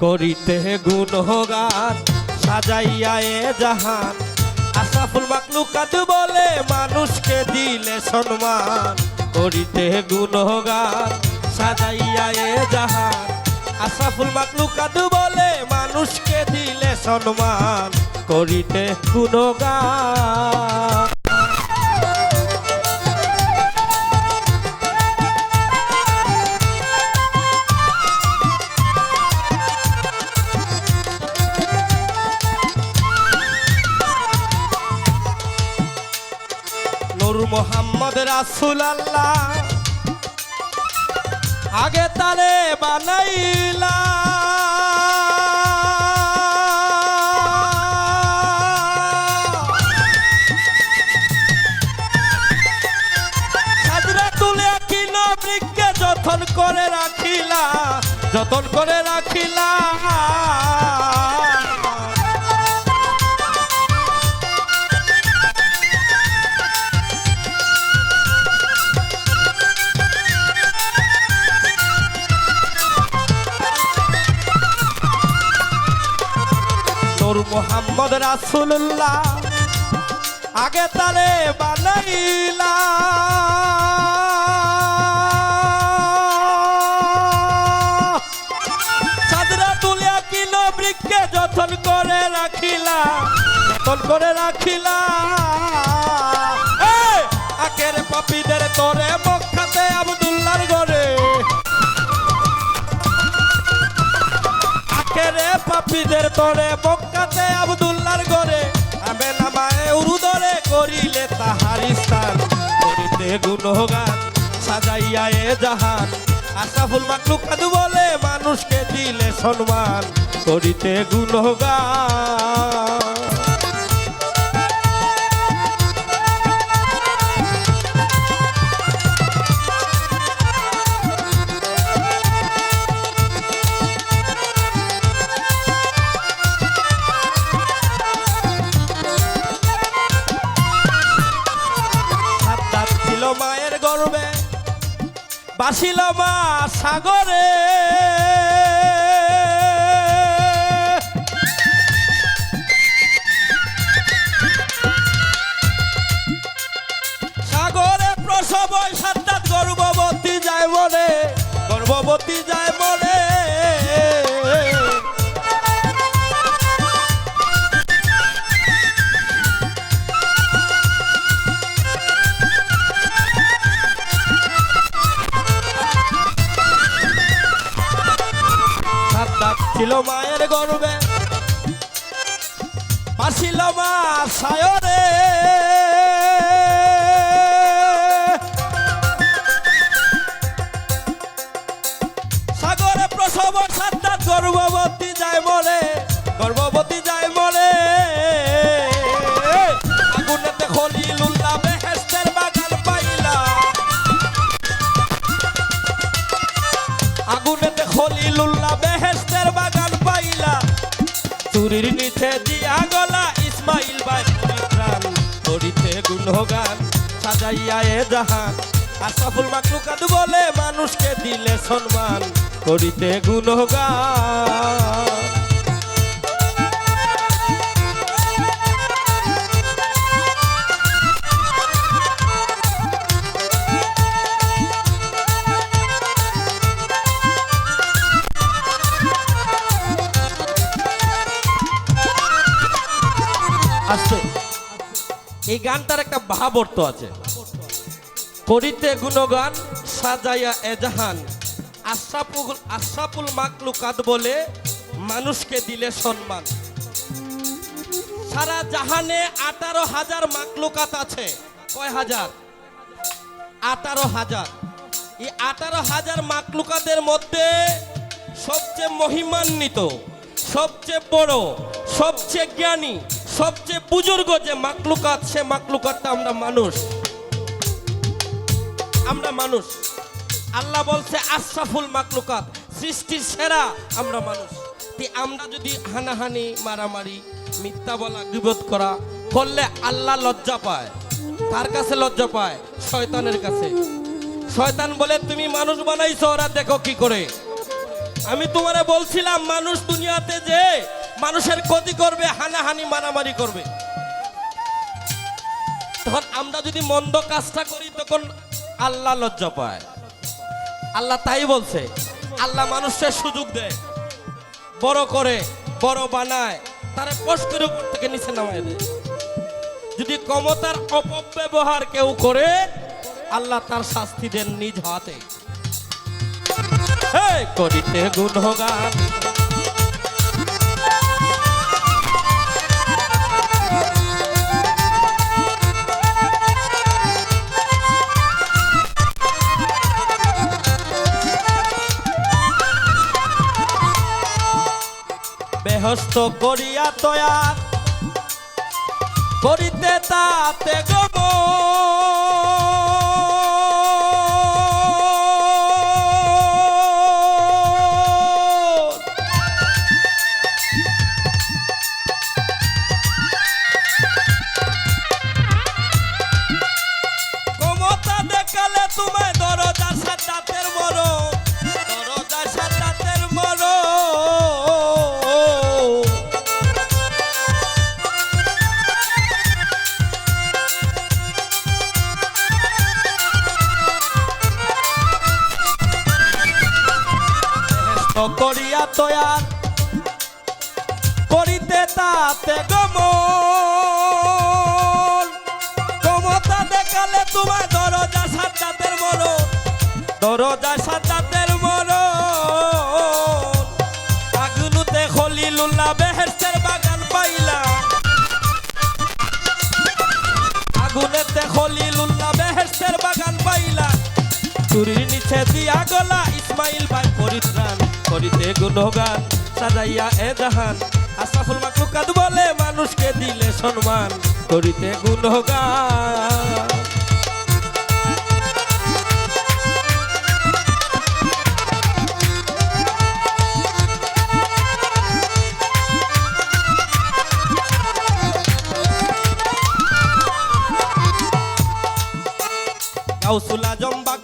করিতে গুণগান, সাজাইয়া এ জাহান। আশাফুল মাকলুকাত বলে মানুষকে দিলে সম্মান। করিতে গুণগান, সাজাইয়া এ জাহান। আশাফুল মাকলুকাত বলে মানুষকে দিলে সম্মান। করিতে গুণগান। মোহাম্মদ রাসুল আল্লাহ আগে তারে বানাইলা। যতন করে রাখিলা যতন করে রাখিলা। মোহাম্মদ রাসুল্লাহ আগে তারে বানাইলা সাদরা তুলিয়া কিলো বৃক্ষে যতন করে রাখিলা যতন করে রাখিলা আখের পাপিদের তোরে মক্কাতে আবদুল্লার ঘরে। আখেরে পাপিদের তরে মক্কাতে আবদুল্লার ঘরে আবে নামায় উরুদরে করিলে তাহার স্থান। করিতে গুণগান, সাজাইয়া এ জাহান। আশাফুল মাকলুকাত বলে, মানুষকে দিলে সম্মান। করিতে গুণগান। বাসিল মা সাগরে। সাগরে প্রসব সাত গর্ভবতী যায় মনে গর্ভবতী যায় মায়ের গর্বে। বাসিল মা সায়রে। সাগরে প্রসব সাদ্দাত গর্ভবতী যায় মরে, গর্ভবতী যায় মরে। আগুনেতে খলিলুল্লাহ বেহেস্তের বাগান পাইলা। আগুনেতে খলিলুল্লাহ চুরির নিচে দিয়া গলা ইসমাইল ভাই পরিত্রাণ করিতে গুণগান সাজাইয়া এ জাহান। আশাফুল মাকলুকাত বলে মানুষকে দিলে সম্মান। করিতে গুণগান। এই গানটার একটা ভাবর্থ আছে। করিতে গুণগান সাজাইয়া এজাহান আশরাফুল আশরাফুল মাকলুকাত বলে মানুষকে দিলে সম্মান। সারা জাহানে আঠারো হাজার মাকলুকাত আছে। কয় হাজার? আঠারো হাজার। এই আঠারো হাজার মাকলুকাতের মধ্যে সবচেয়ে মহিমান্বিত, সবচেয়ে বড়, সবচেয়ে জ্ঞানী সবচেয়ে বুজুর্গ যে মাকলুকাত, সে মাকলুকাতটা আমরা মানুষ। আমরা মানুষ। আল্লাহ বলছে, আশরাফুল মাকলুকাত, সৃষ্টির সেরা আমরা মানুষ। আমরা যদি হানাহানি, মারামারি, মিথ্যা বলা বিবোধ করা, করলে আল্লাহ লজ্জা পায়। তার কাছে লজ্জা পায়? শয়তানের কাছে। শয়তান বলে, তুমি মানুষ বানাইছো, ওরা দেখো কি করে? আমি তোমারে বলছিলাম, মানুষ দুনিয়াতে যে মানুষের ক্ষতি করবে, হানাহানি, মারামারি করবে। তখন আমরা যদি মন্দ কাজটা করি, তখন আল্লাহ লজ্জা পায়। আল্লাহ তাই বলছে, আল্লাহ মানুষের সুযোগ দেয়, বড় করে, বড় বানায়, তারা কষ্টের উপর থেকে নিচে নামায় দেয়। যদি ক্ষমতার অপব্যবহার কেউ করে, আল্লাহ তার শাস্তি দেন নিজ হাতে। করিতে গুণগান বেহস্ত করিয়া তয়া করিতে তাতে গম করিয়া তয়ার করিতে তাতে গমন ক্ষমতা দেখালে তোমার দরজা সাজাতের মরো দরজা বাগান পাইলা। আগুনেতে খলিলুল্লাহ বেহেস্তের বাগান পাইলা। চুরির নিচে দিয়া গলা ইসমাইল ভাই পরিত্রাণ করিতে গুণগান, সাজাইয়া এ জাহান। আসাফুল মাকলুকাত বলে, মানুষকে দিলে সম্মান। করিতে গুণগান। গাউসুল আজম বাগদাদিয়া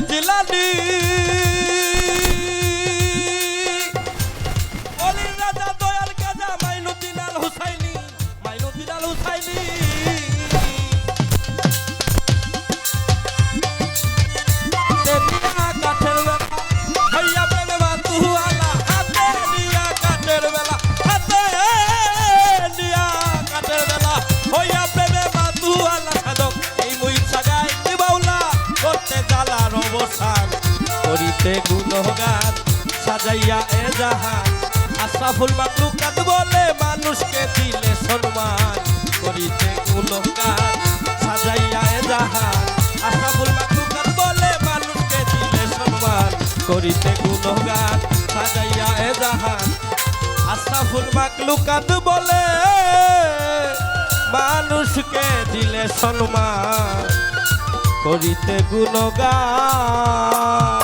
জিলানি করিতে গুণগান, সাজাইয়া এ জাহান। আশরাফুল মাকলুকাত বলে মানুষকে দিলে সম্মান। করিতে গুণগান, সাজাইয়া এ জাহান। আশরাফুল মাকলুকাত বলে মানুষকে দিলে সম্মান। করিতে গুণগান, সাজাইয়া এ জাহান। আশরাফুল মাকলুকাত বলে মানুষকে দিলে সম্মান। করিতে গুণগান